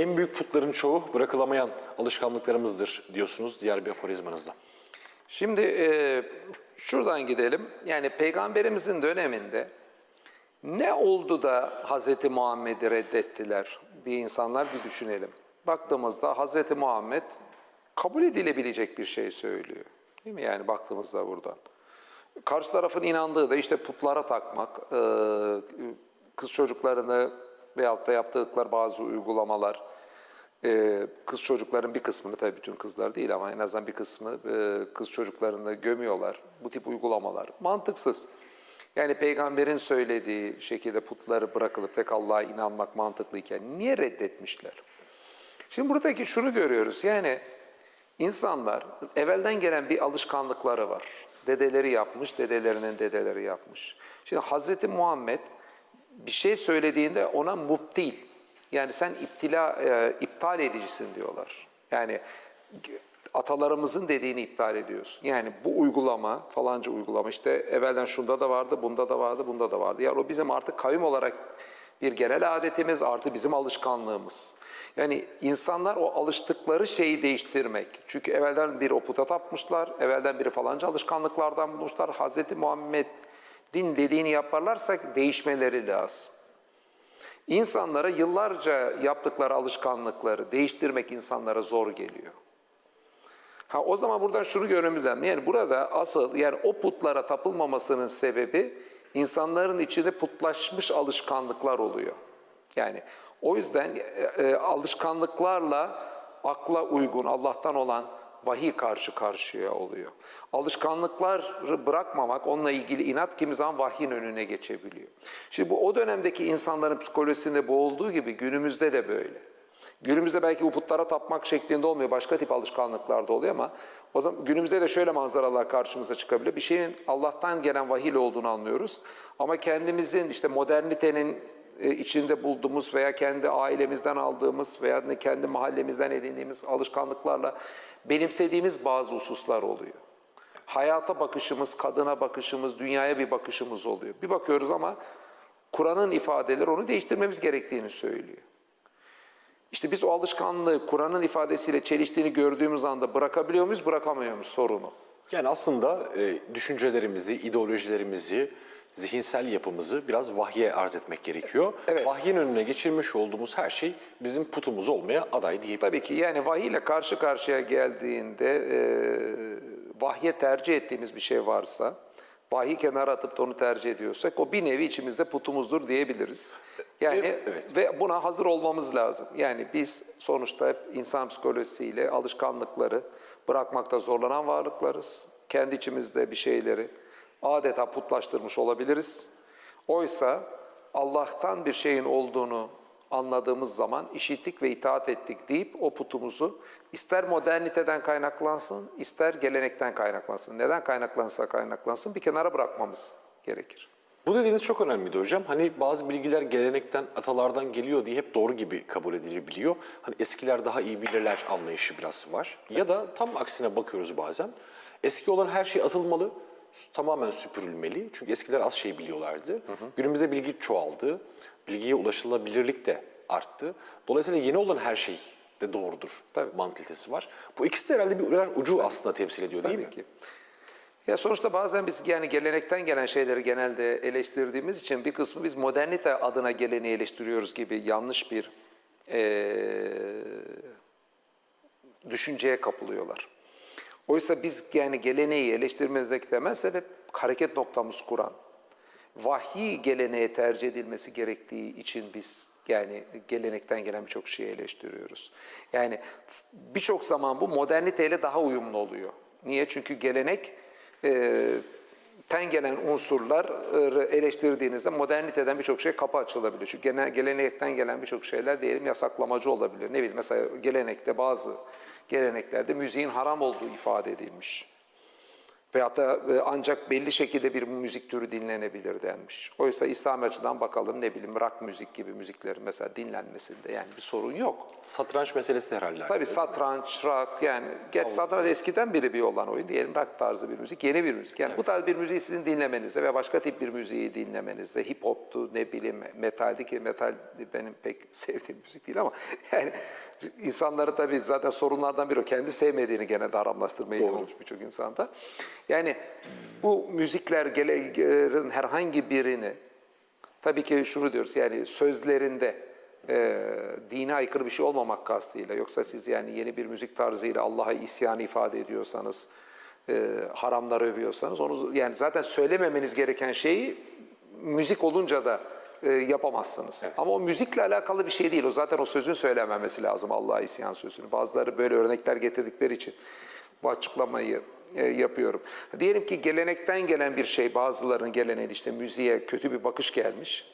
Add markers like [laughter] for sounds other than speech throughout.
En büyük putların çoğu bırakılamayan alışkanlıklarımızdır diyorsunuz diğer bir aforizmanızda. Şimdi e, şuradan gidelim. Yani peygamberimizin döneminde ne oldu da Hazreti Muhammed'i reddettiler diye insanlar bir düşünelim. Baktığımızda Hazreti Muhammed kabul edilebilecek bir şey söylüyor. Değil mi yani baktığımızda buradan. Karşı tarafın inandığı da işte putlara takmak, e, kız çocuklarını veyahut da yaptıkları bazı uygulamalar, e, kız çocukların bir kısmını tabii bütün kızlar değil ama en azından bir kısmı e, kız çocuklarını gömüyorlar. Bu tip uygulamalar mantıksız. Yani peygamberin söylediği şekilde putları bırakılıp tek Allah'a inanmak mantıklıyken niye reddetmişler? Şimdi buradaki şunu görüyoruz yani insanlar evvelden gelen bir alışkanlıkları var. Dedeleri yapmış, dedelerinin dedeleri yapmış. Şimdi Hazreti Muhammed bir şey söylediğinde ona mubtil. Yani sen iptila, e, iptal edicisin diyorlar. Yani atalarımızın dediğini iptal ediyorsun. Yani bu uygulama, falanca uygulama işte evvelden şunda da vardı, bunda da vardı, bunda da vardı. Yani o bizim artık kavim olarak bir genel adetimiz, artı bizim alışkanlığımız. Yani insanlar o alıştıkları şeyi değiştirmek. Çünkü evvelden bir o puta tapmışlar, evvelden biri falanca alışkanlıklardan bulmuşlar. Hazreti Muhammed'in dediğini yaparlarsa değişmeleri lazım. İnsanlara yıllarca yaptıkları alışkanlıkları değiştirmek insanlara zor geliyor. Ha o zaman buradan şunu görmemiz lazım. Yani burada asıl yani o putlara tapılmamasının sebebi insanların içinde putlaşmış alışkanlıklar oluyor. Yani o yüzden e, e, alışkanlıklarla akla uygun Allah'tan olan vahiy karşı karşıya oluyor. Alışkanlıkları bırakmamak, onunla ilgili inat kimi zaman vahyin önüne geçebiliyor. Şimdi bu o dönemdeki insanların psikolojisinde bu olduğu gibi günümüzde de böyle. Günümüzde belki bu putlara tapmak şeklinde olmuyor, başka tip alışkanlıklarda oluyor ama o zaman günümüzde de şöyle manzaralar karşımıza çıkabiliyor. Bir şeyin Allah'tan gelen vahiy olduğunu anlıyoruz ama kendimizin işte modernitenin içinde bulduğumuz veya kendi ailemizden aldığımız veya kendi mahallemizden edindiğimiz alışkanlıklarla benimsediğimiz bazı hususlar oluyor. Hayata bakışımız, kadına bakışımız, dünyaya bir bakışımız oluyor. Bir bakıyoruz ama Kur'an'ın ifadeleri onu değiştirmemiz gerektiğini söylüyor. İşte biz o alışkanlığı Kur'an'ın ifadesiyle çeliştiğini gördüğümüz anda bırakabiliyor muyuz, bırakamıyor muyuz sorunu. Yani aslında e, düşüncelerimizi, ideolojilerimizi, zihinsel yapımızı biraz vahye arz etmek gerekiyor. Evet. Vahyin önüne geçirmiş olduğumuz her şey bizim putumuz olmaya aday diyebiliriz. Tabii ki yani vahiy ile karşı karşıya geldiğinde e, vahye tercih ettiğimiz bir şey varsa, vahiy kenara atıp da onu tercih ediyorsak o bir nevi içimizde putumuzdur diyebiliriz. Yani Evet, evet. ve buna hazır olmamız lazım. Yani biz sonuçta hep insan psikolojisiyle alışkanlıkları bırakmakta zorlanan varlıklarız. Kendi içimizde bir şeyleri adeta putlaştırmış olabiliriz. Oysa Allah'tan bir şeyin olduğunu anladığımız zaman işittik ve itaat ettik deyip o putumuzu ister moderniteden kaynaklansın, ister gelenekten kaynaklansın. Neden kaynaklanırsa kaynaklansın bir kenara bırakmamız gerekir. Bu dediğiniz çok önemliydi hocam. Hani bazı bilgiler gelenekten, atalardan geliyor diye hep doğru gibi kabul edilebiliyor. Hani eskiler daha iyi bilirler anlayışı biraz var. Ya da tam aksine bakıyoruz bazen. Eski olan her şey atılmalı, tamamen süpürülmeli. Çünkü eskiler az şey biliyorlardı. Günümüzde bilgi çoğaldı. Bilgiye ulaşılabilirlik de arttı. Dolayısıyla yeni olan her şey de doğrudur. Tabii. Mantalitesi var. Bu ikisi de herhalde bir birer ucu aslında temsil ediyor değil mi? Tabii ki. Ya sonuçta bazen biz yani gelenekten gelen şeyleri genelde eleştirdiğimiz için bir kısmı biz modernite adına geleneği eleştiriyoruz gibi yanlış bir eee, düşünceye kapılıyorlar. Oysa biz yani geleneği eleştirmemizdeki temel sebep hareket noktamız Kur'an. Vahiy geleneğe tercih edilmesi gerektiği için biz yani gelenekten gelen birçok şeyi eleştiriyoruz. Yani birçok zaman bu moderniteyle daha uyumlu oluyor. Niye? Çünkü gelenek e, ten gelen unsurları eleştirdiğinizde moderniteden birçok şey kapı açılabiliyor. Çünkü genel, gelenekten gelen birçok şeyler diyelim yasaklamacı olabiliyor. Ne bileyim mesela gelenekte bazı geleneklerde müziğin haram olduğu ifade edilmiş. Veyahut da e, ancak belli şekilde bir müzik türü dinlenebilir denmiş. Oysa İslam açıdan bakalım ne bileyim rock müzik gibi müziklerin mesela dinlenmesinde yani bir sorun yok. Satranç meselesi de herhalde. Tabii satranç, rock yani geç satranç eskiden beri bir olan oyun diyelim rock tarzı bir müzik, yeni bir müzik. Yani bu tarz bir müziği sizin dinlemenizde ve başka tip bir müziği dinlemenizde hip hop'tu ne bileyim metaldi ki metal benim pek [laughs] sevdiğim müzik değil ama [laughs] yani insanları tabii zaten sorunlardan biri o kendi sevmediğini gene de aramlaştırmayı olmuş birçok insanda. Yani bu müzikler gelerin herhangi birini Tabii ki şunu diyoruz yani sözlerinde e, dine aykırı bir şey olmamak kastıyla yoksa siz yani yeni bir müzik tarzıyla Allah'a isyanı ifade ediyorsanız e, haramları övüyorsanız onu yani zaten söylememeniz gereken şeyi müzik olunca da e, yapamazsınız. Ama o müzikle alakalı bir şey değil. O zaten o sözün söylememesi lazım Allah'a isyan sözünü. Bazıları böyle örnekler getirdikleri için bu açıklamayı e, yapıyorum. Diyelim ki gelenekten gelen bir şey, bazılarının geleneği işte müziğe kötü bir bakış gelmiş.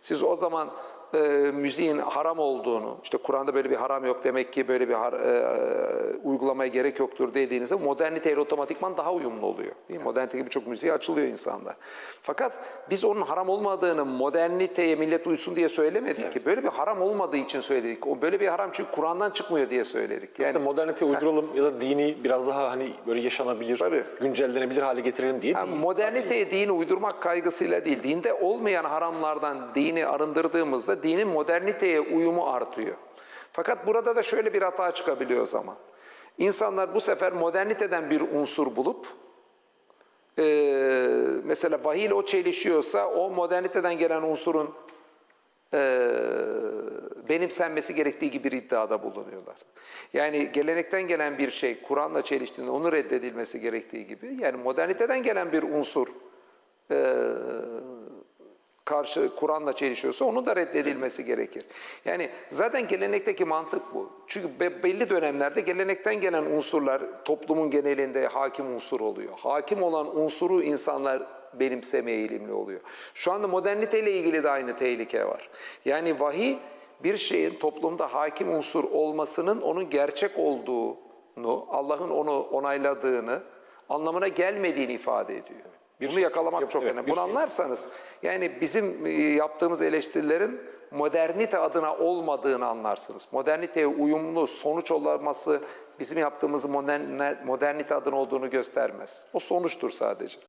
Siz o zaman e, müziğin haram olduğunu, işte Kur'an'da böyle bir haram yok demek ki böyle bir har, e, uygulamaya gerek yoktur dediğinizde moderniteyle otomatikman daha uyumlu oluyor. Değil mi? Modernite gibi çok müziğe açılıyor insanlar. Fakat biz onun haram olmadığını moderniteye millet uysun diye söylemedik ki. Böyle bir haram olmadığı için söyledik. O böyle bir haram çünkü Kur'an'dan çıkmıyor diye söyledik. Yani Yani modernite uyduralım ya da dini biraz daha hani böyle yaşanabilir, Tabii. güncellenebilir hale getirelim diye değil. moderniteye dini uydurmak kaygısıyla değil, dinde olmayan haramlardan dini arındırdığımızda dinin moderniteye uyumu artıyor. Fakat burada da şöyle bir hata çıkabiliyor o zaman. İnsanlar bu sefer moderniteden bir unsur bulup, eee, mesela vahiy o çelişiyorsa o moderniteden gelen unsurun eee, benimsenmesi gerektiği gibi bir iddiada bulunuyorlar. Yani gelenekten gelen bir şey Kur'an'la çeliştiğinde onun reddedilmesi gerektiği gibi yani moderniteden gelen bir unsur eee, karşı Kur'an'la çelişiyorsa onun da reddedilmesi gerekir. Yani zaten gelenekteki mantık bu. Çünkü be- belli dönemlerde gelenekten gelen unsurlar toplumun genelinde hakim unsur oluyor. Hakim olan unsuru insanlar benimsemeye eğilimli oluyor. Şu anda moderniteyle ilgili de aynı tehlike var. Yani vahiy bir şeyin toplumda hakim unsur olmasının onun gerçek olduğunu, Allah'ın onu onayladığını anlamına gelmediğini ifade ediyor. Bir Bunu yakalamak yap- çok evet, önemli. Bunu şey- anlarsanız yani bizim e, yaptığımız eleştirilerin modernite adına olmadığını anlarsınız. Moderniteye uyumlu sonuç olması bizim yaptığımız modern, modernite adına olduğunu göstermez. O sonuçtur sadece.